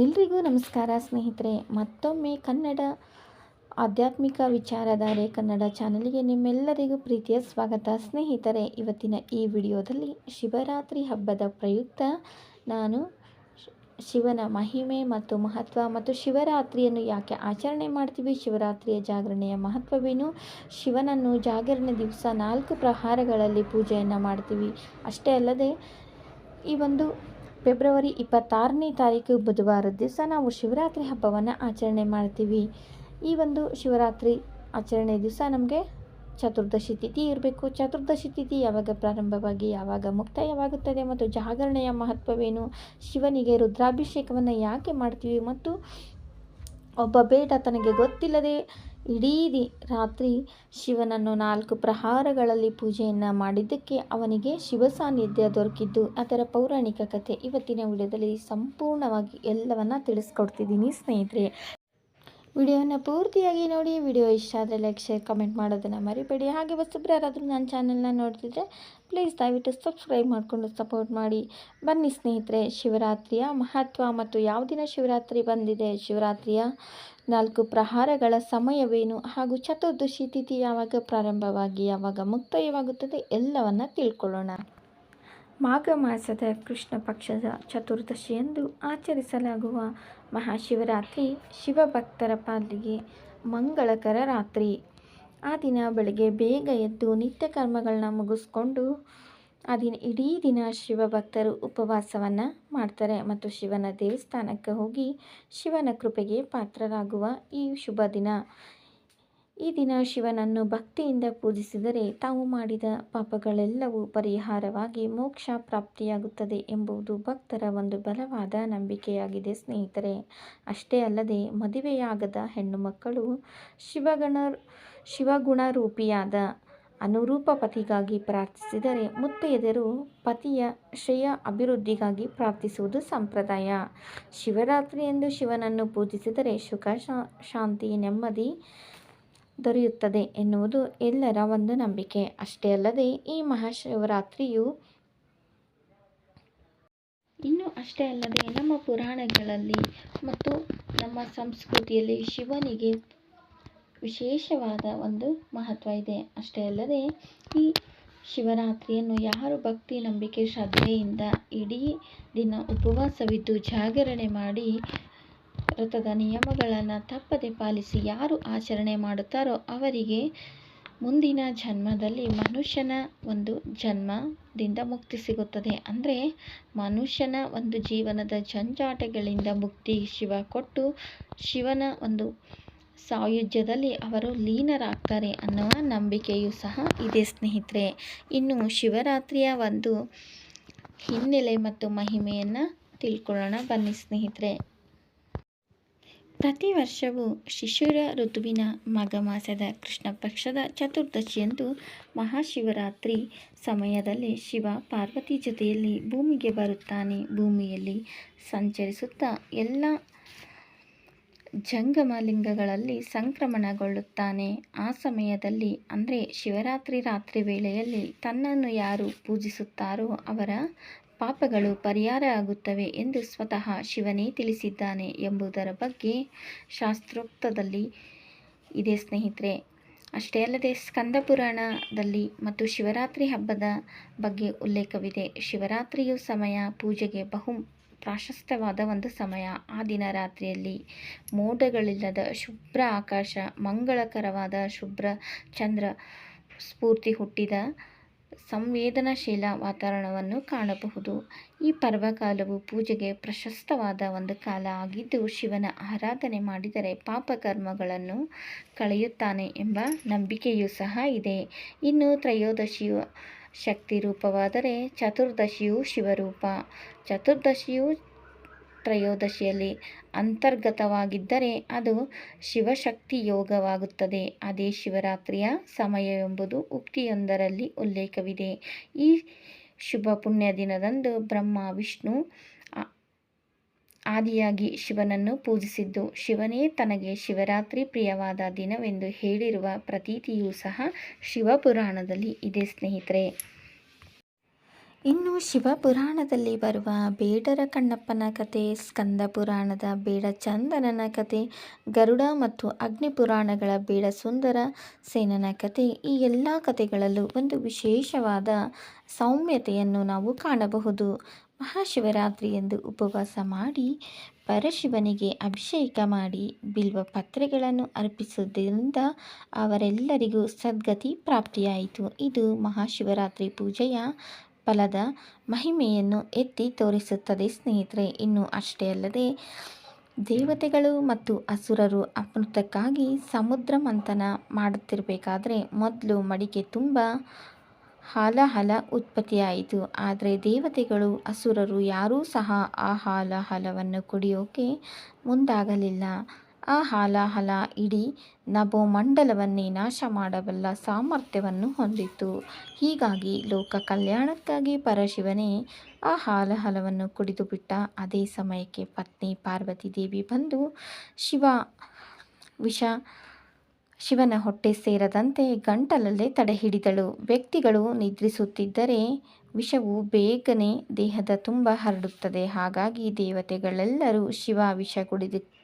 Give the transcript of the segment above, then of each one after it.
ಎಲ್ರಿಗೂ ನಮಸ್ಕಾರ ಸ್ನೇಹಿತರೆ, ಮತ್ತೊಮ್ಮೆ ಕನ್ನಡ ಆಧ್ಯಾತ್ಮಿಕ ವಿಚಾರಧಾರೆ ಕನ್ನಡ ಚಾನಲ್ಗೆ ನಿಮ್ಮೆಲ್ಲರಿಗೂ ಪ್ರೀತಿಯ ಸ್ವಾಗತ. ಸ್ನೇಹಿತರೆ, ಇವತ್ತಿನ ಈ ವಿಡಿಯೋದಲ್ಲಿ ಶಿವರಾತ್ರಿ ಹಬ್ಬದ ಪ್ರಯುಕ್ತ ನಾನು ಶಿವನ ಮಹಿಮೆ ಮತ್ತು ಮಹತ್ವ ಮತ್ತು ಶಿವರಾತ್ರಿಯನ್ನು ಯಾಕೆ ಆಚರಣೆ ಮಾಡ್ತೀವಿ, ಶಿವರಾತ್ರಿಯ ಜಾಗರಣೆಯ ಮಹತ್ವವೇನು, ಶಿವನನ್ನು ಜಾಗರಣೆ ದಿವಸ ನಾಲ್ಕು ಪ್ರಹಾರಗಳಲ್ಲಿ ಪೂಜೆಯನ್ನು ಮಾಡ್ತೀವಿ. ಅಷ್ಟೇ ಅಲ್ಲದೆ ಈ ಒಂದು ಫೆಬ್ರವರಿ ಇಪ್ಪತ್ತಾರನೇ ತಾರೀಕು ಬುಧವಾರ ದಿವಸ ನಾವು ಶಿವರಾತ್ರಿ ಹಬ್ಬವನ್ನು ಆಚರಣೆ ಮಾಡ್ತೀವಿ. ಈ ಒಂದು ಶಿವರಾತ್ರಿ ಆಚರಣೆ ದಿವಸ ನಮಗೆ ಚತುರ್ದಶಿ ತಿಥಿ ಇರಬೇಕು. ಚತುರ್ದಶಿ ತಿಥಿ ಯಾವಾಗ ಪ್ರಾರಂಭವಾಗಿ, ಯಾವಾಗ ಮುಕ್ತಾಯವಾಗುತ್ತದೆ ಮತ್ತು ಜಾಗರಣೆಯ ಮಹತ್ವವೇನು? ಶಿವನಿಗೆ ರುದ್ರಾಭಿಷೇಕವನ್ನು ಯಾಕೆ ಮಾಡ್ತೀವಿ ಮತ್ತು ಒಬ್ಬ ಬೇಟ ತನಗೆ ಗೊತ್ತಿಲ್ಲದೆ ಇಡೀ ರಾತ್ರಿ ಶಿವನನ್ನು ನಾಲ್ಕು ಪ್ರಹಾರಗಳಲ್ಲಿ ಪೂಜೆಯನ್ನು ಮಾಡಿದ್ದಕ್ಕೆ ಅವನಿಗೆ ಶಿವ ಸಾನ್ನಿಧ್ಯ ದೊರಕಿದ್ದು, ಅದರ ಪೌರಾಣಿಕ ಕಥೆ ಇವತ್ತಿನ ವಿಡಿಯೋದಲ್ಲಿ ಸಂಪೂರ್ಣವಾಗಿ ಎಲ್ಲವನ್ನ ತಿಳಿಸ್ಕೊಡ್ತಿದ್ದೀನಿ ಸ್ನೇಹಿತರೆ. ವಿಡಿಯೋನ ಪೂರ್ತಿಯಾಗಿ ನೋಡಿ, ವಿಡಿಯೋ ಇಷ್ಟ ಆದರೆ ಲೈಕ್ ಶೇರ್ ಕಮೆಂಟ್ ಮಾಡೋದನ್ನು ಮರಿಬೇಡಿ. ಹಾಗೆ ಹೊಸಬ್ರು ಯಾರಾದರೂ ನನ್ನ ಚಾನಲ್ನ ನೋಡ್ತಿದ್ರೆ ಪ್ಲೀಸ್ ದಯವಿಟ್ಟು ಸಬ್ಸ್ಕ್ರೈಬ್ ಮಾಡಿಕೊಂಡು ಸಪೋರ್ಟ್ ಮಾಡಿ. ಬನ್ನಿ ಸ್ನೇಹಿತರೆ, ಶಿವರಾತ್ರಿಯ ಮಹತ್ವ ಮತ್ತು ಯಾವ ದಿನ ಶಿವರಾತ್ರಿ ಬಂದಿದೆ? ಶಿವರಾತ್ರಿಯ ನಾಲ್ಕು ಪ್ರಹಾರಗಳ ಸಮಯವೇನು? ಹಾಗೂ ಚತುರ್ದಶಿ ತಿಥಿ ಯಾವಾಗ ಪ್ರಾರಂಭವಾಗಿ, ಯಾವಾಗ ಮುಕ್ತಾಯವಾಗುತ್ತದೆ ಎಲ್ಲವನ್ನು ತಿಳ್ಕೊಳ್ಳೋಣ. ಮಾಘ ಮಾಸದ ಕೃಷ್ಣ ಪಕ್ಷದ ಚತುರ್ದಶಿಯಂದು ಆಚರಿಸಲಾಗುವ ಮಹಾಶಿವರಾತ್ರಿ ಶಿವಭಕ್ತರ ಪಾಲಿಗೆ ಮಂಗಳಕರ ರಾತ್ರಿ. ಆ ದಿನ ಬೆಳಗ್ಗೆ ಬೇಗ ಎದ್ದು ನಿತ್ಯ ಕರ್ಮಗಳನ್ನ ಮುಗಿಸ್ಕೊಂಡು ಆ ದಿನ ಇಡೀ ದಿನ ಶಿವಭಕ್ತರು ಉಪವಾಸವನ್ನು ಮಾಡ್ತಾರೆ ಮತ್ತು ಶಿವನ ದೇವಸ್ಥಾನಕ್ಕೆ ಹೋಗಿ ಶಿವನ ಕೃಪೆಗೆ ಪಾತ್ರರಾಗುವ ಈ ಶುಭ ದಿನ. ಈ ದಿನ ಶಿವನನ್ನು ಭಕ್ತಿಯಿಂದ ಪೂಜಿಸಿದರೆ ತಾವು ಮಾಡಿದ ಪಾಪಗಳೆಲ್ಲವೂ ಪರಿಹಾರವಾಗಿ ಮೋಕ್ಷ ಪ್ರಾಪ್ತಿಯಾಗುತ್ತದೆ ಎಂಬುದು ಭಕ್ತರ ಒಂದು ಬಲವಾದ ನಂಬಿಕೆಯಾಗಿದೆ ಸ್ನೇಹಿತರೆ. ಅಷ್ಟೇ ಅಲ್ಲದೆ ಮದುವೆಯಾಗದ ಹೆಣ್ಣು ಮಕ್ಕಳು ಶಿವಗಣ, ಶಿವಗುಣರೂಪಿಯಾದ ಅನುರೂಪ ಪತಿಗಾಗಿ ಪ್ರಾರ್ಥಿಸಿದರೆ ಮುತ್ತೈದೆಯರು ಪತಿಯ ಶ್ರೇಯ ಅಭಿವೃದ್ಧಿಗಾಗಿ ಪ್ರಾರ್ಥಿಸುವುದು ಸಂಪ್ರದಾಯ. ಶಿವರಾತ್ರಿಯಂದು ಶಿವನನ್ನು ಪೂಜಿಸಿದರೆ ಸುಖ ಶಾಂತಿ, ನೆಮ್ಮದಿ ದೊರೆಯುತ್ತದೆ ಎನ್ನುವುದು ಎಲ್ಲರ ಒಂದು ನಂಬಿಕೆ. ಅಷ್ಟೇ ಅಲ್ಲದೆ ಈ ಮಹಾಶಿವರಾತ್ರಿಯು ಇನ್ನು ಅಷ್ಟೇ ಅಲ್ಲದೆ ನಮ್ಮ ಪುರಾಣಗಳಲ್ಲಿ ಮತ್ತು ನಮ್ಮ ಸಂಸ್ಕೃತಿಯಲ್ಲಿ ಶಿವನಿಗೆ ವಿಶೇಷವಾದ ಒಂದು ಮಹತ್ವ ಇದೆ. ಅಷ್ಟೇ ಅಲ್ಲದೆ ಈ ಶಿವರಾತ್ರಿಯನ್ನು ಯಾರು ಭಕ್ತಿ, ನಂಬಿಕೆ, ಶ್ರದ್ಧೆಯಿಂದ ಇಡೀ ದಿನ ಉಪವಾಸವಿದ್ದು ಜಾಗರಣೆ ಮಾಡಿ ವ್ರತದ ನಿಯಮಗಳನ್ನು ತಪ್ಪದೆ ಪಾಲಿಸಿ ಯಾರು ಆಚರಣೆ ಮಾಡುತ್ತಾರೋ ಅವರಿಗೆ ಮುಂದಿನ ಜನ್ಮದಲ್ಲಿ ಮನುಷ್ಯನ ಒಂದು ಜನ್ಮದಿಂದ ಮುಕ್ತಿ ಸಿಗುತ್ತದೆ. ಅಂದರೆ ಮನುಷ್ಯನ ಒಂದು ಜೀವನದ ಜಂಜಾಟಗಳಿಂದ ಮುಕ್ತಿ ಶಿವ ಕೊಟ್ಟು ಶಿವನ ಒಂದು ಸಾಯುಜ್ಯದಲ್ಲಿ ಅವರು ಲೀನರಾಗ್ತಾರೆ ಅನ್ನುವ ನಂಬಿಕೆಯೂ ಸಹ ಇದೆ ಸ್ನೇಹಿತರೆ. ಇನ್ನು ಶಿವರಾತ್ರಿಯ ಒಂದು ಹಿನ್ನೆಲೆ ಮತ್ತು ಮಹಿಮೆಯನ್ನು ತಿಳ್ಕೊಳ್ಳೋಣ ಬನ್ನಿ ಸ್ನೇಹಿತರೆ. ಪ್ರತಿ ವರ್ಷವೂ ಶಿಶುರ ಋತುವಿನ ಮಾಘ ಮಾಸದ ಕೃಷ್ಣ ಪಕ್ಷದ ಚತುರ್ದಶಿಯಂದು ಮಹಾಶಿವರಾತ್ರಿ ಸಮಯದಲ್ಲಿ ಶಿವ ಪಾರ್ವತಿ ಜೊತೆಯಲ್ಲಿ ಭೂಮಿಗೆ ಬರುತ್ತಾನೆ. ಭೂಮಿಯಲ್ಲಿ ಸಂಚರಿಸುತ್ತಾ ಎಲ್ಲ ಜಂಗಮಲಿಂಗಗಳಲ್ಲಿ ಸಂಕ್ರಮಣಗೊಳ್ಳುತ್ತಾನೆ. ಆ ಸಮಯದಲ್ಲಿ, ಅಂದರೆ ಶಿವರಾತ್ರಿ ರಾತ್ರಿ ವೇಳೆಯಲ್ಲಿ ತನ್ನನ್ನು ಯಾರು ಪೂಜಿಸುತ್ತಾರೋ ಅವರ ಪಾಪಗಳು ಪರಿಹಾರ ಆಗುತ್ತವೆ ಎಂದು ಸ್ವತಃ ಶಿವನೇ ತಿಳಿಸಿದ್ದಾನೆ ಎಂಬುದರ ಬಗ್ಗೆ ಶಾಸ್ತ್ರೋಕ್ತದಲ್ಲಿ ಇದೆ ಸ್ನೇಹಿತರೆ. ಅಷ್ಟೇ ಅಲ್ಲದೆ ಸ್ಕಂದ ಪುರಾಣದಲ್ಲಿ ಮತ್ತು ಶಿವರಾತ್ರಿ ಹಬ್ಬದ ಬಗ್ಗೆ ಉಲ್ಲೇಖವಿದೆ. ಶಿವರಾತ್ರಿಯು ಸಮಯ, ಪೂಜೆಗೆ ಬಹು ಪ್ರಾಶಸ್ತ್ಯವಾದ ಒಂದು ಸಮಯ. ಆ ದಿನ ರಾತ್ರಿಯಲ್ಲಿ ಮೋಡಗಳಿಲ್ಲದ ಶುಭ್ರ ಆಕಾಶ, ಮಂಗಳಕರವಾದ ಶುಭ್ರ ಚಂದ್ರ ಸ್ಫೂರ್ತಿ ಹುಟ್ಟಿದ ಸಂವೇದನಾಶೀಲ ವಾತಾವರಣವನ್ನು ಕಾಣಬಹುದು. ಈ ಪರ್ವಕಾಲವು ಪೂಜೆಗೆ ಪ್ರಶಸ್ತವಾದ ಒಂದು ಕಾಲ ಆಗಿದ್ದು, ಶಿವನ ಆರಾಧನೆ ಮಾಡಿದರೆ ಪಾಪಕರ್ಮಗಳನ್ನು ಕಳೆಯುತ್ತಾನೆ ಎಂಬ ನಂಬಿಕೆಯೂ ಸಹ ಇದೆ. ಇನ್ನು ತ್ರಯೋದಶಿಯು ಶಕ್ತಿ ರೂಪವಾದರೆ ಚತುರ್ದಶಿಯು ಶಿವರೂಪ. ಚತುರ್ದಶಿಯು ತ್ರಯೋದಶಿಯಲ್ಲಿ ಅಂತರ್ಗತವಾಗಿದ್ದರೆ ಅದು ಶಿವಶಕ್ತಿ ಯೋಗವಾಗುತ್ತದೆ. ಅದೇ ಶಿವರಾತ್ರಿಯ ಸಮಯವೆಂಬುದು ಉಕ್ತಿಯೊಂದರಲ್ಲಿ ಉಲ್ಲೇಖವಿದೆ. ಈ ಶುಭ ಪುಣ್ಯ ದಿನದಂದು ಬ್ರಹ್ಮ, ವಿಷ್ಣು ಆದಿಯಾಗಿ ಶಿವನನ್ನು ಪೂಜಿಸಿದ್ದು. ಶಿವನೇ ತನಗೆ ಶಿವರಾತ್ರಿ ಪ್ರಿಯವಾದ ದಿನವೆಂದು ಹೇಳಿರುವ ಪ್ರತೀತಿಯೂ ಸಹ ಶಿವಪುರಾಣದಲ್ಲಿ ಇದೆ ಸ್ನೇಹಿತರೆ. ಇನ್ನು ಶಿವಪುರಾಣದಲ್ಲಿ ಬರುವ ಬೇಡರ ಕಣ್ಣಪ್ಪನ ಕತೆ ಸ್ಕಂದ ಪುರಾಣದ ಬೇಡ ಚಂದನನ ಕತೆ, ಗರುಡ ಮತ್ತು ಅಗ್ನಿ ಪುರಾಣಗಳ ಬೇಡ ಸುಂದರ ಸೇನನ ಕತೆ ಈ ಎಲ್ಲ ಕತೆಗಳಲ್ಲೂ ಒಂದು ವಿಶೇಷವಾದ ಸೌಮ್ಯತೆಯನ್ನು ನಾವು ಕಾಣಬಹುದು. ಮಹಾಶಿವರಾತ್ರಿ ಎಂದು ಉಪವಾಸ ಮಾಡಿ ಪರಶಿವನಿಗೆ ಅಭಿಷೇಕ ಮಾಡಿ ಬಿಲ್ವ ಪತ್ರೆಗಳನ್ನು ಅರ್ಪಿಸುವುದರಿಂದ ಅವರೆಲ್ಲರಿಗೂ ಸದ್ಗತಿ ಪ್ರಾಪ್ತಿಯಾಯಿತು. ಇದು ಮಹಾಶಿವರಾತ್ರಿ ಪೂಜೆಯ ಫಲದ ಮಹಿಮೆಯನ್ನು ಎತ್ತಿ ತೋರಿಸುತ್ತದೆ ಸ್ನೇಹಿತರೆ. ಇನ್ನು ಅಷ್ಟೇ ಅಲ್ಲದೆ ದೇವತೆಗಳು ಮತ್ತು ಅಸುರರು ಅಮೃತಕ್ಕಾಗಿ ಸಮುದ್ರ ಮಂಥನ ಮಾಡುತ್ತಿರಬೇಕಾದ್ರೆ ಮೊದಲು ಮಡಿಕೆ ತುಂಬ ಹಾಲಾಹಲ ಉತ್ಪತ್ತಿಯಾಯಿತು. ಆದರೆ ದೇವತೆಗಳು, ಅಸುರರು ಯಾರೂ ಸಹ ಆ ಹಾಲಾಹಲವನ್ನು ಕುಡಿಯೋಕೆ ಮುಂದಾಗಲಿಲ್ಲ. ಆ ಹಾಲಾಹಲ ಇಡೀ ನಭೋಮಂಡಲವನ್ನೇ ನಾಶ ಮಾಡಬಲ್ಲ ಸಾಮರ್ಥ್ಯವನ್ನು ಹೊಂದಿತ್ತು. ಹೀಗಾಗಿ ಲೋಕ ಕಲ್ಯಾಣಕ್ಕಾಗಿ ಪರಶಿವನೇ ಆ ಹಾಲಹಲವನ್ನು ಕುಡಿದು ಬಿಟ್ಟ. ಅದೇ ಸಮಯಕ್ಕೆ ಪತ್ನಿ ಪಾರ್ವತಿ ದೇವಿ ಬಂದು ಶಿವ ವಿಷ ಶಿವನ ಹೊಟ್ಟೆ ಸೇರದಂತೆ ಗಂಟಲಲ್ಲೇ ತಡೆಹಿಡಿದಳು. ವ್ಯಕ್ತಿಗಳು ನಿದ್ರಿಸುತ್ತಿದ್ದರೆ ವಿಷವು ಬೇಗನೆ ದೇಹದ ತುಂಬ ಹರಡುತ್ತದೆ. ಹಾಗಾಗಿ ದೇವತೆಗಳೆಲ್ಲರೂ ಶಿವ ವಿಷ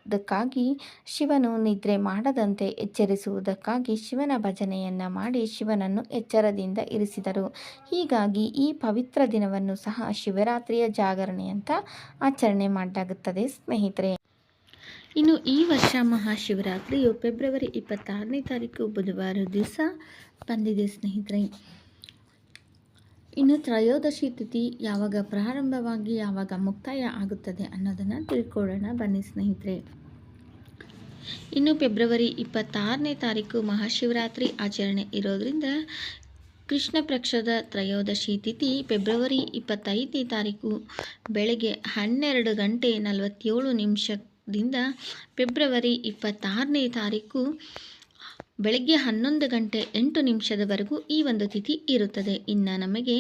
ಕುಡಿದಕ್ಕಾಗಿ ಶಿವನು ನಿದ್ರೆ ಮಾಡದಂತೆ ಎಚ್ಚರಿಸುವುದಕ್ಕಾಗಿ ಶಿವನ ಭಜನೆಯನ್ನು ಮಾಡಿ ಶಿವನನ್ನು ಎಚ್ಚರದಿಂದ ಇರಿಸಿದರು. ಹೀಗಾಗಿ ಈ ಪವಿತ್ರ ದಿನವನ್ನು ಸಹ ಶಿವರಾತ್ರಿಯ ಜಾಗರಣೆ ಅಂತ ಆಚರಣೆ ಮಾಡಲಾಗುತ್ತದೆ ಸ್ನೇಹಿತರೆ. ಇನ್ನು ಈ ವರ್ಷ ಮಹಾಶಿವರಾತ್ರಿಯು ಫೆಬ್ರವರಿ ಇಪ್ಪತ್ತಾರನೇ ತಾರೀಕು ಬುಧವಾರ ದಿವಸ ಬಂದಿದೆ ಸ್ನೇಹಿತರೆ. ಇನ್ನು ತ್ರಯೋದಶಿ ತಿಥಿ ಯಾವಾಗ ಪ್ರಾರಂಭವಾಗಿ ಯಾವಾಗ ಮುಕ್ತಾಯ ಆಗುತ್ತದೆ ಅನ್ನೋದನ್ನು ತಿಳ್ಕೊಳ್ಳೋಣ ಬನ್ನಿ ಸ್ನೇಹಿತರೆ. ಇನ್ನು ಫೆಬ್ರವರಿ ಇಪ್ಪತ್ತಾರನೇ ತಾರೀಕು ಮಹಾಶಿವರಾತ್ರಿ ಆಚರಣೆ ಇರೋದ್ರಿಂದ ಕೃಷ್ಣ ಪಕ್ಷದ ತ್ರಯೋದಶಿ ತಿಥಿ ಫೆಬ್ರವರಿ ಇಪ್ಪತ್ತೈದನೇ ತಾರೀಕು ಬೆಳಗ್ಗೆ ಹನ್ನೆರಡು ಗಂಟೆ ನಲವತ್ತೇಳು ನಿಮಿಷದಿಂದ ಫೆಬ್ರವರಿ ಇಪ್ಪತ್ತಾರನೇ ತಾರೀಕು ಬೆಳಗ್ಗೆ ಹನ್ನೊಂದು ಗಂಟೆ ಎಂಟು ನಿಮಿಷದವರೆಗೂ ಈ ಒಂದು ತಿಥಿ ಇರುತ್ತದೆ. ಇನ್ನು ನಮಗೆ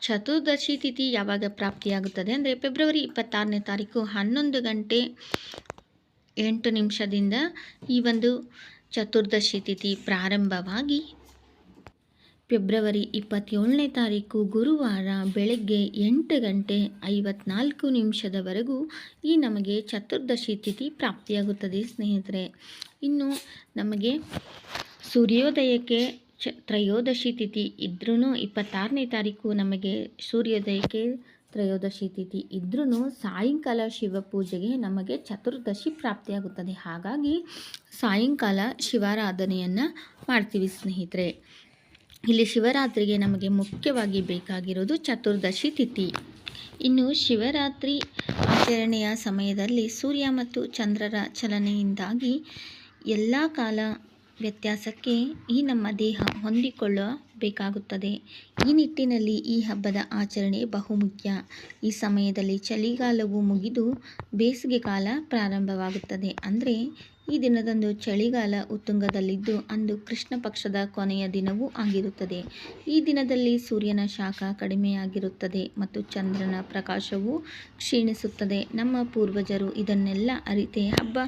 ಚತುರ್ದಶಿ ತಿಥಿ ಯಾವಾಗ ಪ್ರಾಪ್ತಿಯಾಗುತ್ತದೆ ಅಂದರೆ ಫೆಬ್ರವರಿ ಇಪ್ಪತ್ತಾರನೇ ತಾರೀಕು ಹನ್ನೊಂದು ಗಂಟೆ ಎಂಟು ನಿಮಿಷದಿಂದ ಈ ಒಂದು ಚತುರ್ದಶಿ ತಿಥಿ ಪ್ರಾರಂಭವಾಗಿ ಫೆಬ್ರವರಿ ಇಪ್ಪತ್ತೇಳನೇ ತಾರೀಕು ಗುರುವಾರ ಬೆಳಗ್ಗೆ ಎಂಟು ಗಂಟೆ ಐವತ್ನಾಲ್ಕು ನಿಮಿಷದವರೆಗೂ ಈ ನಮಗೆ ಚತುರ್ದಶಿ ತಿಥಿ ಪ್ರಾಪ್ತಿಯಾಗುತ್ತದೆ, ಸ್ನೇಹಿತರೆ. ಇನ್ನು ನಮಗೆ ಸೂರ್ಯೋದಯಕ್ಕೆ ಚ ತ್ರಯೋದಶಿ ತಿಥಿ ಇದ್ರೂ ಇಪ್ಪತ್ತಾರನೇ ತಾರೀಕು ನಮಗೆ ಸೂರ್ಯೋದಯಕ್ಕೆ ತ್ರಯೋದಶಿ ತಿಥಿ ಇದ್ರೂ ಸಾಯಂಕಾಲ ಶಿವ ಪೂಜೆಗೆ ನಮಗೆ ಚತುರ್ದಶಿ ಪ್ರಾಪ್ತಿಯಾಗುತ್ತದೆ. ಹಾಗಾಗಿ ಸಾಯಂಕಾಲ ಶಿವಾರಾಧನೆಯನ್ನು ಮಾಡ್ತೀವಿ, ಸ್ನೇಹಿತರೆ. ಇಲ್ಲಿ ಶಿವರಾತ್ರಿಗೆ ನಮಗೆ ಮುಖ್ಯವಾಗಿ ಬೇಕಾಗಿರೋದು ಚತುರ್ದಶಿ ತಿಥಿ. ಇನ್ನು ಶಿವರಾತ್ರಿ ಆಚರಣೆಯ ಸಮಯದಲ್ಲಿ ಸೂರ್ಯ ಮತ್ತು ಚಂದ್ರರ ಚಲನೆಯಿಂದಾಗಿ ಎಲ್ಲ ಕಾಲ ವ್ಯತ್ಯಾಸಕ್ಕೆ ಈ ನಮ್ಮ ದೇಹ ಹೊಂದಿಕೊಳ್ಳಬೇಕಾಗುತ್ತದೆ ಈ ನಿಟ್ಟಿನಲ್ಲಿ ಈ ಹಬ್ಬದ ಆಚರಣೆ ಬಹುಮುಖ್ಯ. ಈ ಸಮಯದಲ್ಲಿ ಚಳಿಗಾಲವು ಮುಗಿದು ಬೇಸಿಗೆ ಕಾಲ ಪ್ರಾರಂಭವಾಗುತ್ತದೆ. ಅಂದರೆ ಈ ದಿನದಂದು ಚಳಿಗಾಲ ಉತ್ತುಂಗದಲ್ಲಿದ್ದು ಅಂದು ಕೃಷ್ಣ ಪಕ್ಷದ ಕೊನೆಯ ದಿನವೂ ಆಗಿರುತ್ತದೆ. ಈ ದಿನದಲ್ಲಿ ಸೂರ್ಯನ ಶಾಖ ಕಡಿಮೆಯಾಗಿರುತ್ತದೆ ಮತ್ತು ಚಂದ್ರನ ಪ್ರಕಾಶವು ಕ್ಷೀಣಿಸುತ್ತದೆ. ನಮ್ಮ ಪೂರ್ವಜರು ಇದನ್ನೆಲ್ಲ ಅರಿತೆ ಹಬ್ಬ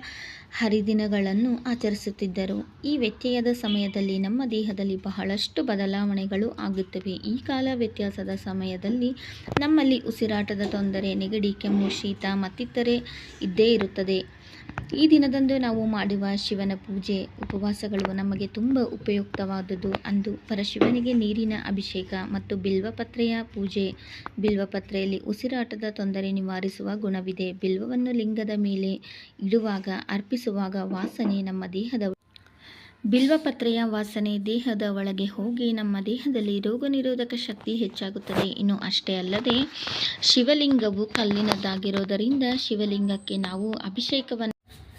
ಹರಿದಿನಗಳನ್ನು ಆಚರಿಸುತ್ತಿದ್ದರು. ಈ ವ್ಯತ್ಯಯದ ಸಮಯದಲ್ಲಿ ನಮ್ಮ ದೇಹದಲ್ಲಿ ಬಹಳಷ್ಟು ಬದಲಾವಣೆಗಳು ಆಗುತ್ತವೆ. ಈ ಕಾಲ ವ್ಯತ್ಯಾಸದ ಸಮಯದಲ್ಲಿ ನಮ್ಮಲ್ಲಿ ಉಸಿರಾಟದ ತೊಂದರೆ, ನೆಗಡಿ, ಕೆಮ್ಮು, ಶೀತ ಮತ್ತಿತರೆ ಇದ್ದೇ ಇರುತ್ತದೆ. ಈ ದಿನದಂದು ನಾವು ಮಾಡುವ ಶಿವನ ಪೂಜೆ, ಉಪವಾಸಗಳು ನಮಗೆ ತುಂಬ ಉಪಯುಕ್ತವಾದುದು. ಅಂದು ಪರಶಿವನಿಗೆ ನೀರಿನ ಅಭಿಷೇಕ ಮತ್ತು ಬಿಲ್ವಪತ್ರೆಯ ಪೂಜೆ. ಬಿಲ್ವಪತ್ರೆಯಲ್ಲಿ ಉಸಿರಾಟದ ತೊಂದರೆ ನಿವಾರಿಸುವ ಗುಣವಿದೆ. ಬಿಲ್ವವನ್ನು ಲಿಂಗದ ಮೇಲೆ ಇಡುವಾಗ, ಅರ್ಪಿಸುವಾಗ ವಾಸನೆ ನಮ್ಮ ದೇಹದ ಬಿಲ್ವಪತ್ರೆಯ ವಾಸನೆ ದೇಹದ ಒಳಗೆ ಹೋಗಿ ನಮ್ಮ ದೇಹದಲ್ಲಿ ರೋಗ ನಿರೋಧಕ ಶಕ್ತಿ ಹೆಚ್ಚಾಗುತ್ತದೆ. ಇನ್ನು ಅಷ್ಟೇ ಅಲ್ಲದೆ ಶಿವಲಿಂಗವು ಕಲ್ಲಿನದ್ದಾಗಿರೋದರಿಂದ ಶಿವಲಿಂಗಕ್ಕೆ ನಾವು ಅಭಿಷೇಕವನ್ನು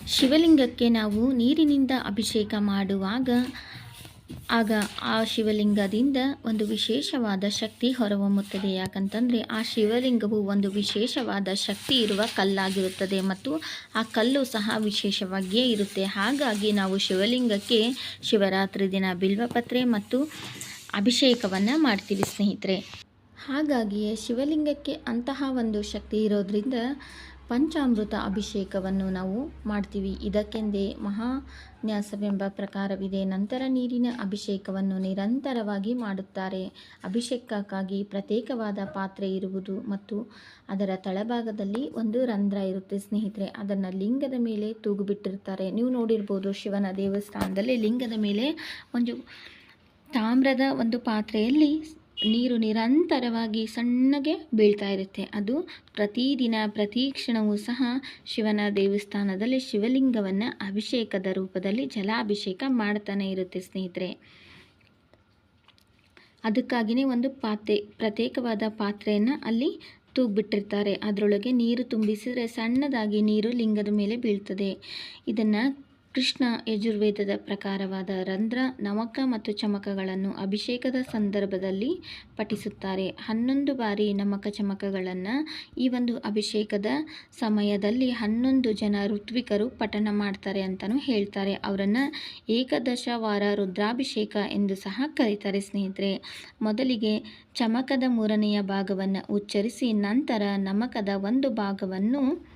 ಶಿವಲಿಂಗಕ್ಕೆ ನಾವು ನೀರಿನಿಂದ ಅಭಿಷೇಕ ಮಾಡುವಾಗ ಆಗ ಆ ಶಿವಲಿಂಗದಿಂದ ಒಂದು ವಿಶೇಷವಾದ ಶಕ್ತಿ ಹೊರಹೊಮ್ಮುತ್ತದೆ. ಯಾಕಂತಂದರೆ ಆ ಶಿವಲಿಂಗವು ಒಂದು ವಿಶೇಷವಾದ ಶಕ್ತಿ ಇರುವ ಕಲ್ಲಾಗಿರುತ್ತದೆ ಮತ್ತು ಆ ಕಲ್ಲು ಸಹ ವಿಶೇಷವಾಗಿಯೇ ಇರುತ್ತೆ. ಹಾಗಾಗಿ ನಾವು ಶಿವಲಿಂಗಕ್ಕೆ ಶಿವರಾತ್ರಿ ದಿನ ಬಿಲ್ವಪತ್ರೆ ಮತ್ತು ಅಭಿಷೇಕವನ್ನು ಮಾಡ್ತೀವಿ ಸ್ನೇಹಿತರೆ. ಹಾಗಾಗಿಯೇ ಶಿವಲಿಂಗಕ್ಕೆ ಅಂತಹ ಒಂದು ಶಕ್ತಿ ಇರೋದರಿಂದ ಪಂಚಾಮೃತ ಅಭಿಷೇಕವನ್ನು ನಾವು ಮಾಡ್ತೀವಿ. ಇದಕ್ಕೆಂದೇ ಮಹಾನ್ಯಾಸವೆಂಬ ಪ್ರಕಾರವಿದೆ. ನಂತರ ನೀರಿನ ಅಭಿಷೇಕವನ್ನು ನಿರಂತರವಾಗಿ ಮಾಡುತ್ತಾರೆ. ಅಭಿಷೇಕಕ್ಕಾಗಿ ಪ್ರತ್ಯೇಕವಾದ ಪಾತ್ರೆ ಇರುವುದು ಮತ್ತು ಅದರ ತಳಭಾಗದಲ್ಲಿ ಒಂದು ರಂಧ್ರ ಇರುತ್ತೆ ಸ್ನೇಹಿತರೆ. ಅದನ್ನು ಲಿಂಗದ ಮೇಲೆ ತೂಗುಬಿಟ್ಟಿರ್ತಾರೆ ನೀವು ನೋಡಿರ್ಬೋದು ಶಿವನ ದೇವಸ್ಥಾನದಲ್ಲಿ ಲಿಂಗದ ಮೇಲೆ ಒಂದು ತಾಮ್ರದ ಒಂದು ಪಾತ್ರೆಯಲ್ಲಿ ನೀರು ನಿರಂತರವಾಗಿ ಸಣ್ಣಗೆ ಬೀಳ್ತಾ ಇರುತ್ತೆ. ಅದು ಪ್ರತಿದಿನ, ಪ್ರತಿ ಕ್ಷಣವೂ ಸಹ ಶಿವನ ದೇವಸ್ಥಾನದಲ್ಲಿ ಶಿವಲಿಂಗವನ್ನು ಅಭಿಷೇಕದ ರೂಪದಲ್ಲಿ ಜಲಾಭಿಷೇಕ ಮಾಡ್ತಾನೆ ಇರುತ್ತೆ ಸ್ನೇಹಿತರೆ. ಅದಕ್ಕಾಗಿಯೇ ಒಂದು ಪಾತ್ರೆ, ಪ್ರತ್ಯೇಕವಾದ ಪಾತ್ರೆಯನ್ನು ಅಲ್ಲಿ ತೂಗ್ಬಿಟ್ಟಿರ್ತಾರೆ. ಅದರೊಳಗೆ ನೀರು ತುಂಬಿಸಿದರೆ ಸಣ್ಣದಾಗಿ ನೀರು ಲಿಂಗದ ಮೇಲೆ ಬೀಳ್ತದೆ. ಇದನ್ನು ಕೃಷ್ಣ ಯಜುರ್ವೇದದ ಪ್ರಕಾರವಾದ ರಂಧ್ರ, ನಮಕ ಮತ್ತು ಚಮಕಗಳನ್ನು ಅಭಿಷೇಕದ ಸಂದರ್ಭದಲ್ಲಿ ಪಠಿಸುತ್ತಾರೆ. ಹನ್ನೊಂದು ಬಾರಿ ನಮಕ ಚಮಕಗಳನ್ನು ಈ ಒಂದು ಅಭಿಷೇಕದ ಸಮಯದಲ್ಲಿ ಹನ್ನೊಂದು ಜನ ಋತ್ವಿಕರು ಪಠನ ಮಾಡ್ತಾರೆ ಅಂತಲೂ ಹೇಳ್ತಾರೆ. ಅವರನ್ನು ಏಕದಶ ವಾರ ರುದ್ರಾಭಿಷೇಕ ಎಂದು ಸಹ ಕರೀತಾರೆ ಸ್ನೇಹಿತರೆ. ಮೊದಲಿಗೆ ಚಮಕದ ಮೂರನೆಯ ಭಾಗವನ್ನು ಉಚ್ಚರಿಸಿ ನಂತರ ನಮಕದ ಒಂದು ಭಾಗವನ್ನು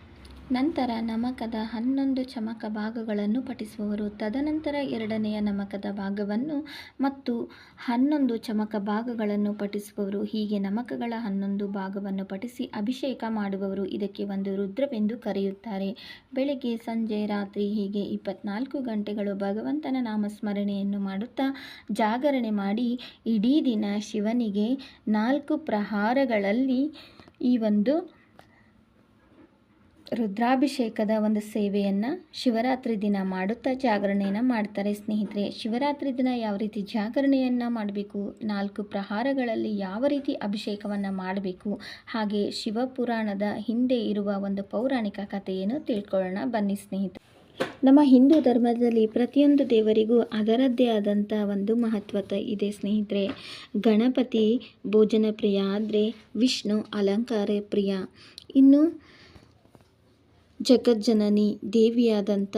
ನಂತರ ನಮಕದ ಹನ್ನೊಂದು ಚಮಕ ಭಾಗಗಳನ್ನು ಪಠಿಸುವವರು ತದನಂತರ ಎರಡನೆಯ ನಮಕದ ಭಾಗವನ್ನು ಮತ್ತು ಹನ್ನೊಂದು ಚಮಕ ಭಾಗಗಳನ್ನು ಪಠಿಸುವವರು ಹೀಗೆ ನಮಕಗಳ ಹನ್ನೊಂದು ಭಾಗವನ್ನು ಪಠಿಸಿ ಅಭಿಷೇಕ ಮಾಡುವವರು ಇದಕ್ಕೆ ಒಂದು ರುದ್ರವೆಂದು ಕರೆಯುತ್ತಾರೆ. ಬೆಳಗ್ಗೆ, ಸಂಜೆ, ರಾತ್ರಿ ಹೀಗೆ ಇಪ್ಪತ್ನಾಲ್ಕು ಗಂಟೆಗಳು ಭಗವಂತನ ನಾಮಸ್ಮರಣೆಯನ್ನು ಮಾಡುತ್ತಾ ಜಾಗರಣೆ ಮಾಡಿ ಇಡೀ ದಿನ ಶಿವನಿಗೆ ನಾಲ್ಕು ಪ್ರಹಾರಗಳಲ್ಲಿ ಈ ಒಂದು ರುದ್ರಾಭಿಷೇಕದ ಒಂದು ಸೇವೆಯನ್ನು ಶಿವರಾತ್ರಿ ದಿನ ಮಾಡುತ್ತಾ ಜಾಗರಣೆಯನ್ನು ಮಾಡ್ತಾರೆ ಸ್ನೇಹಿತರೆ. ಶಿವರಾತ್ರಿ ದಿನ ಯಾವ ರೀತಿ ಜಾಗರಣೆಯನ್ನು ಮಾಡಬೇಕು, ನಾಲ್ಕು ಪ್ರಹಾರಗಳಲ್ಲಿ ಯಾವ ರೀತಿ ಅಭಿಷೇಕವನ್ನು ಮಾಡಬೇಕು, ಹಾಗೆ ಶಿವಪುರಾಣದ ಹಿಂದೆ ಇರುವ ಒಂದು ಪೌರಾಣಿಕ ಕಥೆಯನ್ನು ತಿಳ್ಕೊಳ್ಳೋಣ. ಬನ್ನಿ ಸ್ನೇಹಿತರೆ. ನಮ್ಮ ಹಿಂದೂ ಧರ್ಮದಲ್ಲಿ ಪ್ರತಿಯೊಂದು ದೇವರಿಗೂ ಅದರದ್ದೇ ಆದಂಥ ಒಂದು ಮಹತ್ವತೆ ಇದೆ ಸ್ನೇಹಿತರೆ. ಗಣಪತಿ ಭೋಜನ ಪ್ರಿಯ, ಆದರೆ ವಿಷ್ಣು ಅಲಂಕಾರ ಪ್ರಿಯ. ಇನ್ನು ಜಗಜ್ಜನನಿ ದೇವಿಯಾದಂಥ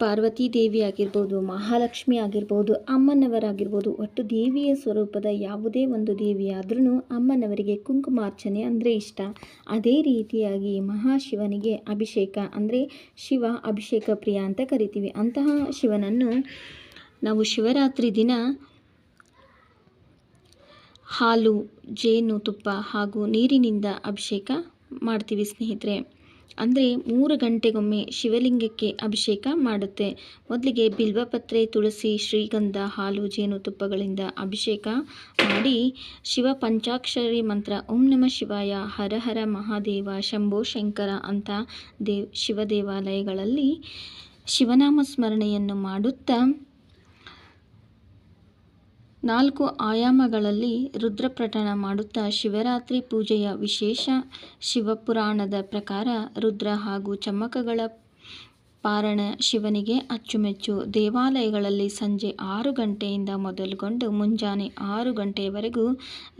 ಪಾರ್ವತಿ ದೇವಿ ಆಗಿರ್ಬೋದು, ಮಹಾಲಕ್ಷ್ಮಿ ಆಗಿರ್ಬೋದು, ಅಮ್ಮನವರಾಗಿರ್ಬೋದು, ಒಟ್ಟು ದೇವಿಯ ಸ್ವರೂಪದ ಯಾವುದೇ ಒಂದು ದೇವಿಯಾದ್ರೂ ಅಮ್ಮನವರಿಗೆ ಕುಂಕುಮಾರ್ಚನೆ ಅಂದರೆ ಇಷ್ಟ. ಅದೇ ರೀತಿಯಾಗಿ ಮಹಾಶಿವನಿಗೆ ಅಭಿಷೇಕ ಅಂದರೆ ಶಿವ ಅಭಿಷೇಕ ಪ್ರಿಯ ಅಂತ ಕರಿತೀವಿ. ಅಂತಹ ಶಿವನನ್ನು ನಾವು ಶಿವರಾತ್ರಿ ದಿನ ಹಾಲು, ಜೇನು, ತುಪ್ಪ ಹಾಗೂ ನೀರಿನಿಂದ ಅಭಿಷೇಕ ಮಾಡ್ತೀವಿ ಸ್ನೇಹಿತರೆ. ಅಂದರೆ ಮೂರು ಗಂಟೆಗೊಮ್ಮೆ ಶಿವಲಿಂಗಕ್ಕೆ ಅಭಿಷೇಕ ಮಾಡುತ್ತೆ. ಮೊದಲಿಗೆ ಬಿಲ್ವಪತ್ರೆ, ತುಳಸಿ, ಶ್ರೀಗಂಧ, ಹಾಲು ಜೇನುತುಪ್ಪಗಳಿಂದ ಅಭಿಷೇಕ ಮಾಡಿ ಶಿವ ಪಂಚಾಕ್ಷರಿ ಮಂತ್ರ ಓಂ ನಮ ಶಿವಾಯ, ಹರ ಹರ ಮಹಾದೇವ, ಶಂಭೋ ಶಂಕರ ಅಂತ ದೇವ್ ಶಿವ ದೇವಾಲಯಗಳಲ್ಲಿ ಶಿವನಾಮ ಸ್ಮರಣೆಯನ್ನು ಮಾಡುತ್ತಾ ನಾಲ್ಕು ಆಯಾಮಗಳಲ್ಲಿ ರುದ್ರಪ್ರಟಣ ಮಾಡುತ್ತಾ ಶಿವರಾತ್ರಿ ಪೂಜೆಯ ವಿಶೇಷ ಶಿವಪುರಾಣದ ಪ್ರಕಾರ ರುದ್ರ ಹಾಗೂ ಚಮ್ಮಕಗಳ ಪಾರಣ ಶಿವನಿಗೆ ಅಚ್ಚುಮೆಚ್ಚು. ದೇವಾಲಯಗಳಲ್ಲಿ ಸಂಜೆ ಆರು ಗಂಟೆಯಿಂದ ಮೊದಲುಗೊಂಡು ಮುಂಜಾನೆ ಆರು ಗಂಟೆಯವರೆಗೂ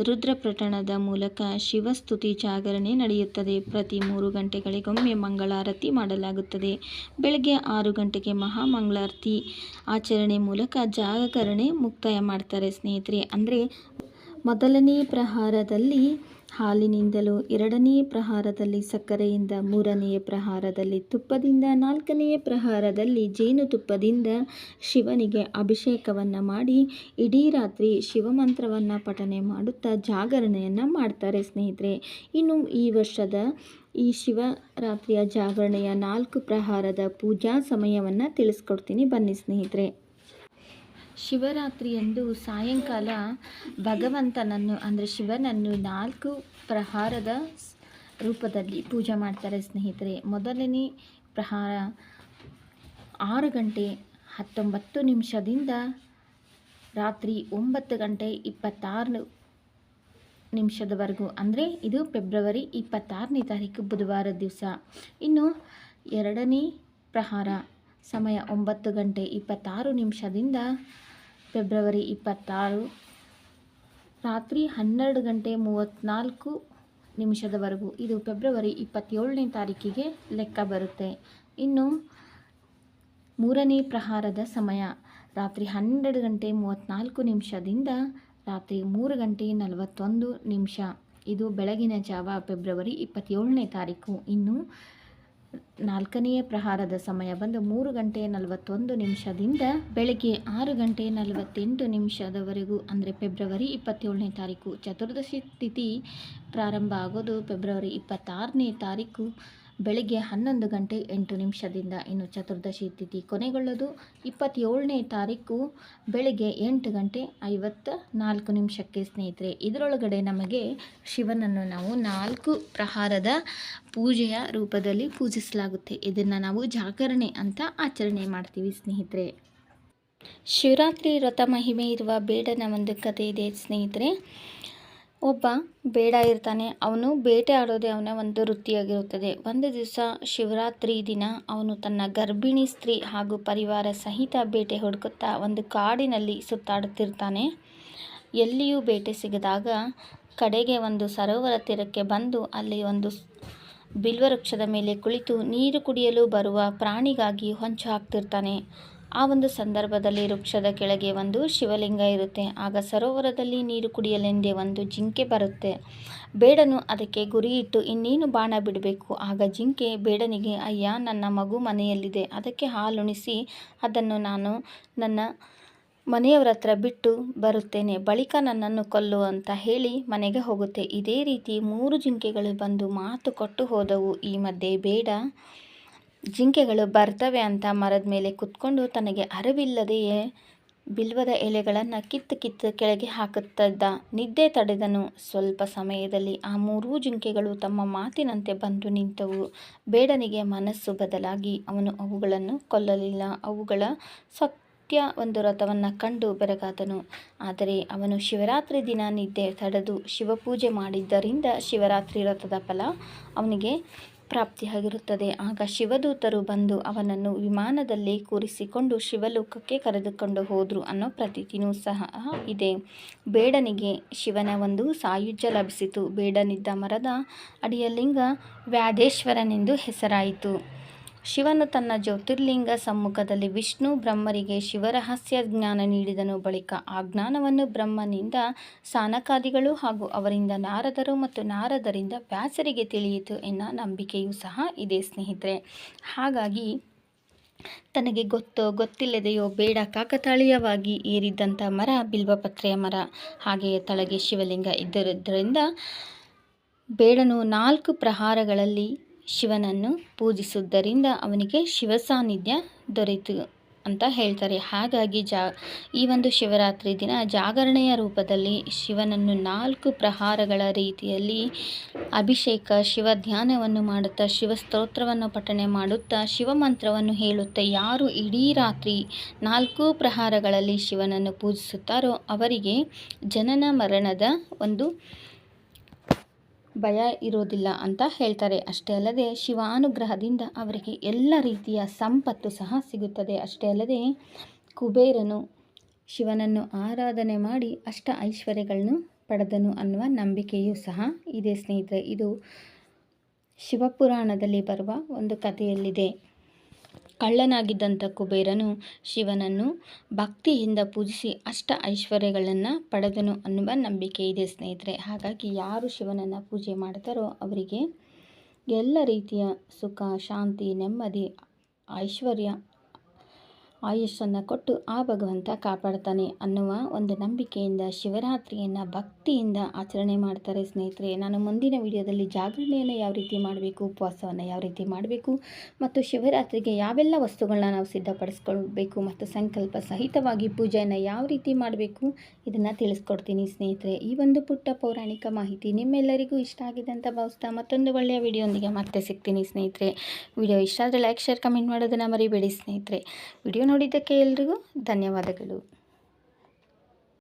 ರುದ್ರಪ್ರಟಣದ ಮೂಲಕ ಶಿವಸ್ತುತಿ ಜಾಗರಣೆ ನಡೆಯುತ್ತದೆ. ಪ್ರತಿ ಮೂರು ಗಂಟೆಗಳಿಗೊಮ್ಮೆ ಮಂಗಳಾರತಿ ಮಾಡಲಾಗುತ್ತದೆ. ಬೆಳಗ್ಗೆ ಆರು ಗಂಟೆಗೆ ಮಹಾಮಂಗಳಾರತಿ ಆಚರಣೆ ಮೂಲಕ ಜಾಗರಣೆ ಮುಕ್ತಾಯ ಮಾಡ್ತಾರೆ ಸ್ನೇಹಿತರೆ. ಅಂದರೆ ಮೊದಲನೇ ಪ್ರಹಾರದಲ್ಲಿ ಹಾಲಿನಿಂದಲೂ ಎರಡನೆಯ ಪ್ರಹಾರದಲ್ಲಿ ಸಕ್ಕರೆಯಿಂದ ಮೂರನೆಯ ಪ್ರಹಾರದಲ್ಲಿ ತುಪ್ಪದಿಂದ ನಾಲ್ಕನೆಯ ಪ್ರಹಾರದಲ್ಲಿ ಜೇನುತುಪ್ಪದಿಂದ ಶಿವನಿಗೆ ಅಭಿಷೇಕವನ್ನು ಮಾಡಿ ಇಡೀ ರಾತ್ರಿ ಶಿವಮಂತ್ರವನ್ನು ಪಠನೆ ಮಾಡುತ್ತಾ ಜಾಗರಣೆಯನ್ನು ಮಾಡ್ತಾರೆ ಸ್ನೇಹಿತರೆ. ಇನ್ನು ಈ ವರ್ಷದ ಈ ಶಿವರಾತ್ರಿಯ ಜಾಗರಣೆಯ ನಾಲ್ಕು ಪ್ರಹಾರದ ಪೂಜಾ ಸಮಯವನ್ನು ತಿಳಿಸ್ಕೊಡ್ತೀನಿ. ಬನ್ನಿ ಸ್ನೇಹಿತರೆ. ಶಿವರಾತ್ರಿಯಂದು ಸಾಯಂಕಾಲ ಭಗವಂತನನ್ನು, ಅಂದರೆ ಶಿವನನ್ನು ನಾಲ್ಕು ಪ್ರಹಾರದ ರೂಪದಲ್ಲಿ ಪೂಜೆ ಮಾಡ್ತಾರೆ ಸ್ನೇಹಿತರೆ. ಮೊದಲನೇ ಪ್ರಹಾರ ಆರು ಗಂಟೆ ಹತ್ತೊಂಬತ್ತು ನಿಮಿಷದಿಂದ ರಾತ್ರಿ ಒಂಬತ್ತು ಗಂಟೆ ಇಪ್ಪತ್ತಾರು ನಿಮಿಷದವರೆಗೂ, ಅಂದರೆ ಇದು ಫೆಬ್ರವರಿ ಇಪ್ಪತ್ತಾರನೇ ತಾರೀಕು ಬುಧವಾರ ದಿವಸ. ಇನ್ನು ಎರಡನೇ ಪ್ರಹಾರ ಸಮಯ ಒಂಬತ್ತು ಗಂಟೆ ಇಪ್ಪತ್ತಾರು ನಿಮಿಷದಿಂದ ಫೆಬ್ರವರಿ ಇಪ್ಪತ್ತಾರು, ರಾತ್ರಿ ಹನ್ನೆರಡು ಗಂಟೆ ಮೂವತ್ತ್ನಾಲ್ಕು ನಿಮಿಷದವರೆಗೂ. ಇದು ಫೆಬ್ರವರಿ ಇಪ್ಪತ್ತೇಳನೇ ತಾರೀಕಿಗೆ ಲೆಕ್ಕ ಬರುತ್ತೆ. ಇನ್ನು ಮೂರನೇ ಪ್ರಹಾರದ ಸಮಯ, ರಾತ್ರಿ ಹನ್ನೆರಡು ಗಂಟೆ ಮೂವತ್ತ್ನಾಲ್ಕು ನಿಮಿಷದಿಂದ ರಾತ್ರಿ ಮೂರು ಗಂಟೆ ನಲವತ್ತೊಂದು ನಿಮಿಷ. ಇದು ಬೆಳಗಿನ ಜಾವ, ಫೆಬ್ರವರಿ ಇಪ್ಪತ್ತೇಳನೇ ತಾರೀಕು ಇನ್ನು ನಾಲ್ಕನೆಯ ಪ್ರಹಾರದ ಸಮಯ ಬಂದು ಮೂರು ಗಂಟೆ ನಲವತ್ತೊಂದು ನಿಮಿಷದಿಂದ ಬೆಳಗ್ಗೆ ಆರು ಗಂಟೆ ನಲವತ್ತೆಂಟು ನಿಮಿಷದವರೆಗೂ, ಅಂದರೆ ಫೆಬ್ರವರಿ ಇಪ್ಪತ್ತೇಳನೇ ತಾರೀಕು. ಚತುರ್ದಶಿ ತಿಥಿ ಪ್ರಾರಂಭ ಆಗೋದು ಫೆಬ್ರವರಿ ಇಪ್ಪತ್ತಾರನೇ ತಾರೀಕು. ಬೆಳಗ್ಗೆ ಹನ್ನೊಂದು ಗಂಟೆ ಎಂಟು ನಿಮಿಷದಿಂದ ಇನ್ನು ಚತುರ್ದಶಿ ತಿಥಿ ಕೊನೆಗೊಳ್ಳೋದು ಇಪ್ಪತ್ತೇಳನೇ ತಾರೀಕು ಬೆಳಗ್ಗೆ ಎಂಟು ಗಂಟೆ ಐವತ್ತ ನಾಲ್ಕು ನಿಮಿಷಕ್ಕೆ ಸ್ನೇಹಿತರೆ. ಇದರೊಳಗಡೆ ನಮಗೆ ಶಿವನನ್ನು ನಾವು ನಾಲ್ಕು ಪ್ರಹಾರದ ಪೂಜೆಯ ರೂಪದಲ್ಲಿ ಪೂಜಿಸಲಾಗುತ್ತೆ. ಇದನ್ನು ನಾವು ಜಾಗರಣೆ ಅಂತ ಆಚರಣೆ ಮಾಡ್ತೀವಿ ಸ್ನೇಹಿತರೆ. ಶಿವರಾತ್ರಿ ವ್ರತ ಮಹಿಮೆ ಇರುವ ಬೇಡನ ಒಂದು ಕಥೆ ಇದೆ ಸ್ನೇಹಿತರೆ. ಒಬ್ಬ ಬೇಡ ಇರ್ತಾನೆ. ಅವನು ಬೇಟೆ ಆಡೋದೇ ಅವನ ಒಂದು ವೃತ್ತಿಯಾಗಿರುತ್ತದೆ. ಒಂದು ದಿವಸ ಶಿವರಾತ್ರಿ ದಿನ ಅವನು ತನ್ನ ಗರ್ಭಿಣಿ ಸ್ತ್ರೀ ಹಾಗೂ ಪರಿವಾರ ಸಹಿತ ಬೇಟೆ ಹುಡುಕುತ್ತಾ ಒಂದು ಕಾಡಿನಲ್ಲಿ ಸುತ್ತಾಡುತ್ತಿರ್ತಾನೆ. ಎಲ್ಲಿಯೂ ಬೇಟೆ ಸಿಗದಾಗ ಕಡೆಗೆ ಒಂದು ಸರೋವರ ತೀರಕ್ಕೆ ಬಂದು ಅಲ್ಲಿ ಒಂದು ಬಿಲ್ವವೃಕ್ಷದ ಮೇಲೆ ಕುಳಿತು ನೀರು ಕುಡಿಯಲು ಬರುವ ಪ್ರಾಣಿಗಾಗಿ ಹೊಂಚು ಹಾಕ್ತಿರ್ತಾನೆ. ಆ ಒಂದು ಸಂದರ್ಭದಲ್ಲಿ ವೃಕ್ಷದ ಕೆಳಗೆ ಒಂದು ಶಿವಲಿಂಗ ಇರುತ್ತೆ. ಆಗ ಸರೋವರದಲ್ಲಿ ನೀರು ಕುಡಿಯಲೆಂದೇ ಒಂದು ಜಿಂಕೆ ಬರುತ್ತೆ. ಬೇಡನು ಅದಕ್ಕೆ ಗುರಿ ಇಟ್ಟು ಇನ್ನೇನು ಬಾಣ ಬಿಡಬೇಕು? ಆಗ ಜಿಂಕೆ ಬೇಡನಿಗೆ, ಅಯ್ಯ, ನನ್ನ ಮಗು ಮನೆಯಲ್ಲಿದೆ. ಅದಕ್ಕೆ ಹಾಲುಣಿಸಿ ಅದನ್ನು ನಾನು ನನ್ನ ಮನೆಯವರ ಹತ್ರ ಬಿಟ್ಟು ಬರುತ್ತೇನೆ. ಬಳಿಕ ನನ್ನನ್ನು ಕೊಲ್ಲು ಅಂತ ಹೇಳಿ ಮನೆಗೆ ಹೋಗುತ್ತೆ. ಇದೇ ರೀತಿ ಮೂರು ಜಿಂಕೆಗಳು ಬಂದು ಮಾತು ಕೊಟ್ಟು ಹೋದವು. ಈ ಮಧ್ಯೆ ಬೇಡ ಜಿಂಕೆಗಳು ಬರ್ತವೆ ಅಂತ ಮರದ ಮೇಲೆ ಕುತ್ಕೊಂಡು ತನಗೆ ಅರಿವಿಲ್ಲದೆಯೇ ಬಿಲ್ವದ ಎಲೆಗಳನ್ನು ಕಿತ್ತು ಕಿತ್ತು ಕೆಳಗೆ ಹಾಕುತ್ತಿದ್ದ. ನಿದ್ದೆ ತಡೆದನು. ಸ್ವಲ್ಪ ಸಮಯದಲ್ಲಿ ಆ ಮೂರೂ ಜಿಂಕೆಗಳು ತಮ್ಮ ಮಾತಿನಂತೆ ಬಂದು ನಿಂತವು. ಬೇಡನಿಗೆ ಮನಸ್ಸು ಬದಲಾಗಿ ಅವನು ಅವುಗಳನ್ನು ಕೊಲ್ಲಲಿಲ್ಲ. ಅವುಗಳ ಸತ್ಯ ಒಂದು ರಥವನ್ನು ಕಂಡು ಬೆರಗಾದನು. ಆದರೆ ಅವನು ಶಿವರಾತ್ರಿ ದಿನ ನಿದ್ದೆ ತಡೆದು ಶಿವಪೂಜೆ ಮಾಡಿದ್ದರಿಂದ ಶಿವರಾತ್ರಿ ರಥದ ಫಲ ಅವನಿಗೆ ಪ್ರಾಪ್ತಿಯಾಗಿರುತ್ತದೆ. ಆಗ ಶಿವದೂತರು ಬಂದು ಅವನನ್ನು ವಿಮಾನದಲ್ಲಿ ಕೂರಿಸಿಕೊಂಡು ಶಿವಲೋಕಕ್ಕೆ ಕರೆದುಕೊಂಡು ಹೋದರು ಅನ್ನೋ ಪ್ರತೀತಿನೂ ಸಹ ಇದೆ. ಬೇಡನಿಗೆ ಶಿವನ ಒಂದು ಸಾಯುಜ್ಯ ಲಭಿಸಿತು. ಬೇಡನಿದ್ದ ಮರದ ಅಡಿಯಲಿಂಗ ವ್ಯಾಧೇಶ್ವರನೆಂದು ಹೆಸರಾಯಿತು. ಶಿವನು ತನ್ನ ಜ್ಯೋತಿರ್ಲಿಂಗ ಸಮ್ಮುಖದಲ್ಲಿ ವಿಷ್ಣು ಬ್ರಹ್ಮರಿಗೆ ಶಿವರಹಸ್ಯ ಜ್ಞಾನ ನೀಡಿದನು ಬಳಿಕ ಆ ಜ್ಞಾನವನ್ನು ಬ್ರಹ್ಮನಿಂದ ಸಾನಕಾದಿಗಳು ಹಾಗೂ ಅವರಿಂದ ನಾರದರು ಮತ್ತು ನಾರದರಿಂದ ವ್ಯಾಸರಿಗೆ ತಿಳಿಯಿತು ಎನ್ನ ನಂಬಿಕೆಯೂ ಸಹ ಇದೆ, ಸ್ನೇಹಿತರೆ. ಹಾಗಾಗಿ ತನಗೆ ಗೊತ್ತೋ ಗೊತ್ತಿಲ್ಲದೆಯೋ ಬೇಡ ಕಾಕತಾಳೀಯವಾಗಿ ಏರಿದ್ದಂಥ ಮರ ಬಿಲ್ವಪತ್ರೆಯ ಮರ. ಹಾಗೆಯೇ ತಳಗೆ ಶಿವಲಿಂಗ ಇದ್ದಿರುವುದರಿಂದ ಬೇಡನು ನಾಲ್ಕು ಪ್ರಹಾರಗಳಲ್ಲಿ ಶಿವನನ್ನು ಪೂಜಿಸುವುದರಿಂದ ಅವನಿಗೆ ಶಿವ ಸಾನ್ನಿಧ್ಯ ದೊರೆಯಿತು ಅಂತ ಹೇಳ್ತಾರೆ. ಹಾಗಾಗಿ ಜಾ, ಈ ಒಂದು ಶಿವರಾತ್ರಿ ದಿನ ಜಾಗರಣೆಯ ರೂಪದಲ್ಲಿ ಶಿವನನ್ನು ನಾಲ್ಕು ಪ್ರಹಾರಗಳ ರೀತಿಯಲ್ಲಿ ಅಭಿಷೇಕ ಶಿವ ಧ್ಯಾನವನ್ನು ಮಾಡುತ್ತಾ ಶಿವ ಸ್ತೋತ್ರವನ್ನು ಪಠಣೆ ಮಾಡುತ್ತಾ ಶಿವ ಮಂತ್ರವನ್ನು ಹೇಳುತ್ತಾ, ಯಾರು ಇಡೀ ರಾತ್ರಿ ನಾಲ್ಕು ಪ್ರಹಾರಗಳಲ್ಲಿ ಶಿವನನ್ನು ಪೂಜಿಸುತ್ತಾರೋ ಅವರಿಗೆ ಜನನ ಮರಣದ ಒಂದು ಭಯ ಇರೋದಿಲ್ಲ ಅಂತ ಹೇಳ್ತಾರೆ. ಅಷ್ಟೇ ಅಲ್ಲದೆ ಶಿವಾನುಗ್ರಹದಿಂದ ಅವರಿಗೆ ಎಲ್ಲ ರೀತಿಯ ಸಂಪತ್ತು ಸಹ ಸಿಗುತ್ತದೆ. ಅಷ್ಟೇ ಅಲ್ಲದೆ ಕುಬೇರನು ಶಿವನನ್ನು ಆರಾಧನೆ ಮಾಡಿ ಅಷ್ಟ ಐಶ್ವರ್ಯಗಳನ್ನು ಪಡೆದನು ಅನ್ನುವ ನಂಬಿಕೆಯೂ ಸಹ ಇದೆ ಸ್ನೇಹಿತರೆ. ಇದು ಶಿವಪುರಾಣದಲ್ಲಿ ಬರುವ ಒಂದು ಕಥೆಯಲ್ಲಿದೆ. ಕಳ್ಳನಾಗಿದ್ದಂಥ ಕುಬೇರನು ಶಿವನನ್ನು ಭಕ್ತಿಯಿಂದ ಪೂಜಿಸಿ ಅಷ್ಟ ಐಶ್ವರ್ಯಗಳನ್ನು ಪಡೆದನು ಅನ್ನುವ ನಂಬಿಕೆ ಇದೆ ಸ್ನೇಹಿತರೆ. ಹಾಗಾಗಿ ಯಾರು ಶಿವನನ್ನು ಪೂಜೆ ಮಾಡ್ತಾರೋ ಅವರಿಗೆ ಎಲ್ಲ ರೀತಿಯ ಸುಖ, ಶಾಂತಿ, ನೆಮ್ಮದಿ, ಐಶ್ವರ್ಯ ಆಯುಷನ್ನು ಕೊಟ್ಟು ಆ ಭಗವಂತ ಕಾಪಾಡ್ತಾನೆ ಅನ್ನುವ ಒಂದು ನಂಬಿಕೆಯಿಂದ, ಶಿವರಾತ್ರಿಯನ್ನು ಭಕ್ತಿಯಿಂದ ಆಚರಣೆ ಮಾಡ್ತಾರೆ ಸ್ನೇಹಿತರೆ. ನಾನು ಮುಂದಿನ ವಿಡಿಯೋದಲ್ಲಿ ಜಾಗರಣೆಯನ್ನು ಯಾವ ರೀತಿ ಮಾಡಬೇಕು, ಉಪವಾಸವನ್ನು ಯಾವ ರೀತಿ ಮಾಡಬೇಕು ಮತ್ತು ಶಿವರಾತ್ರಿಗೆ ಯಾವೆಲ್ಲ ವಸ್ತುಗಳನ್ನ ನಾವು ಸಿದ್ಧಪಡಿಸ್ಕೊಳ್ಬೇಕು ಮತ್ತು ಸಂಕಲ್ಪ ಸಹಿತವಾಗಿ ಪೂಜೆಯನ್ನು ಯಾವ ರೀತಿ ಮಾಡಬೇಕು ಇದನ್ನು ತಿಳಿಸ್ಕೊಡ್ತೀನಿ ಸ್ನೇಹಿತರೆ. ಈ ಒಂದು ಪುಟ್ಟ ಪೌರಾಣಿಕ ಮಾಹಿತಿ ನಿಮ್ಮೆಲ್ಲರಿಗೂ ಇಷ್ಟ ಆಗಿದೆ ಅಂತ ಭಾವಿಸ್ತಾ ಮತ್ತೊಂದು ಒಳ್ಳೆಯ ವಿಡಿಯೋಂದಿಗೆ ಮತ್ತೆ ಸಿಗ್ತೀನಿ ಸ್ನೇಹಿತರೆ. ವಿಡಿಯೋ ಇಷ್ಟ ಆದರೆ ಲೈಕ್ ಶೇರ್ ಕಮೆಂಟ್ ಮಾಡೋದನ್ನು ಮರಿಬೇಡಿ ಸ್ನೇಹಿತರೆ. ವಿಡಿಯೋ ನೋಡಿದ್ದಕ್ಕೆ ಎಲ್ರಿಗೂ ಧನ್ಯವಾದಗಳು.